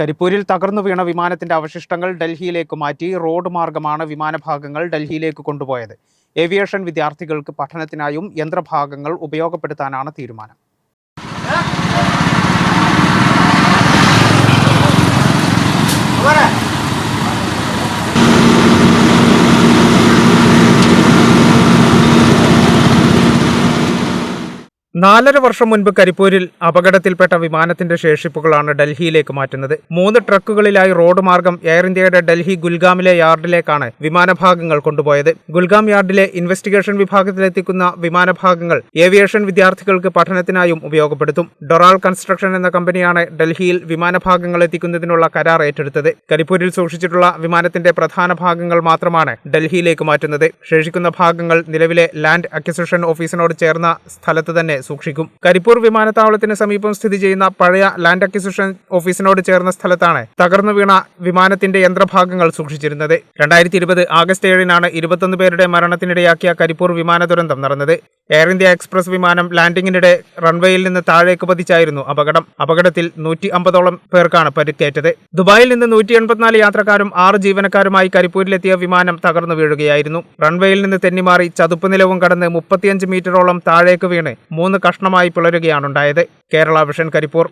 കരിപ്പൂരിൽ തകർന്നു വീണ വിമാനത്തിന്റെ അവശിഷ്ടങ്ങൾ ഡൽഹിയിലേക്ക് മാറ്റി റോഡ് മാർഗമാണ് വിമാനഭാഗങ്ങൾ ഡൽഹിയിലേക്ക് കൊണ്ടുപോയത്. ഏവിയേഷൻ വിദ്യാർത്ഥികൾക്ക് പഠനത്തിനായും യന്ത്രഭാഗങ്ങൾ ഉപയോഗപ്പെടുത്താനാണ് തീരുമാനം. നാലര വർഷം മുൻപ് കരിപ്പൂരിൽ അപകടത്തിൽപ്പെട്ട വിമാനത്തിന്റെ ശേഷിപ്പുകളാണ് ഡൽഹിയിലേക്ക് മാറ്റുന്നത്. മൂന്ന് ട്രക്കുകളിലായി റോഡ് മാർഗം എയർ ഇന്ത്യയുടെ ഡൽഹി ഗുൽഗാമിലെ യാർഡിലേക്കാണ് വിമാനഭാഗങ്ങൾ കൊണ്ടുപോയത്. ഗുൽഗാം യാർഡിലെ ഇൻവെസ്റ്റിഗേഷൻ വിഭാഗത്തിലെത്തിക്കുന്ന വിമാനഭാഗങ്ങൾ ഏവിയേഷൻ വിദ്യാർത്ഥികൾക്ക് പഠനത്തിനായും ഉപയോഗപ്പെടുത്തും. ഡൊറാൾ കൺസ്ട്രക്ഷൻ എന്ന കമ്പനിയാണ് ഡൽഹിയിൽ വിമാനഭാഗങ്ങൾ എത്തിക്കുന്നതിനുള്ള കരാർ ഏറ്റെടുത്തത്. കരിപ്പൂരിൽ സൂക്ഷിച്ചിട്ടുള്ള വിമാനത്തിന്റെ പ്രധാന ഭാഗങ്ങൾ മാത്രമാണ് ഡൽഹിയിലേക്ക് മാറ്റുന്നത്. ശേഷിക്കുന്ന ഭാഗങ്ങൾ നിലവിലെ ലാൻഡ് അക്വിസിഷൻ ഓഫീസിനോട് ചേർന്ന സ്ഥലത്ത് തന്നെ സൂക്ഷിക്കും. കരിപ്പൂർ വിമാനത്താവളത്തിന് സമീപം സ്ഥിതി ചെയ്യുന്ന പഴയ ലാൻഡ് അക്വിസിഷൻ ഓഫീസിനോട് ചേർന്ന സ്ഥലത്താണ് തകർന്നു വീണ വിമാനത്തിന്റെ യന്ത്രഭാഗങ്ങൾ സൂക്ഷിച്ചിരുന്നത്. രണ്ടായിരത്തി ഇരുപത് ആഗസ്റ്റ് ഏഴിനാണ് ഇരുപത്തൊന്ന് പേരുടെ മരണത്തിനിടയാക്കിയ കരിപ്പൂർ വിമാന ദുരന്തം നടന്നത്. എയർ ഇന്ത്യ എക്സ്പ്രസ് വിമാനം ലാൻഡിങ്ങിനിടെ റൺവേയിൽ നിന്ന് താഴേക്ക് പതിച്ചായിരുന്നു അപകടം. അപകടത്തിൽ നൂറ്റി അമ്പതോളം പേർക്കാണ് പരിക്കേറ്റത്. ദുബായിൽ നിന്ന് നൂറ്റി എൺപത്തിനാല് യാത്രക്കാരും ആറ് ജീവനക്കാരുമായി കരിപ്പൂരിലെത്തിയ വിമാനം തകർന്നു വീഴുകയായിരുന്നു. റൺവേയിൽ നിന്ന് തെന്നിമാറി ചതുപ്പ് നിലവും കടന്ന് മുപ്പത്തിയഞ്ച് മീറ്ററോളം താഴേക്ക് വീണ് കഷ്ണമായി പിളരുകയാണുണ്ടായത്. കേരള വിഷൻ കരിപ്പൂർ.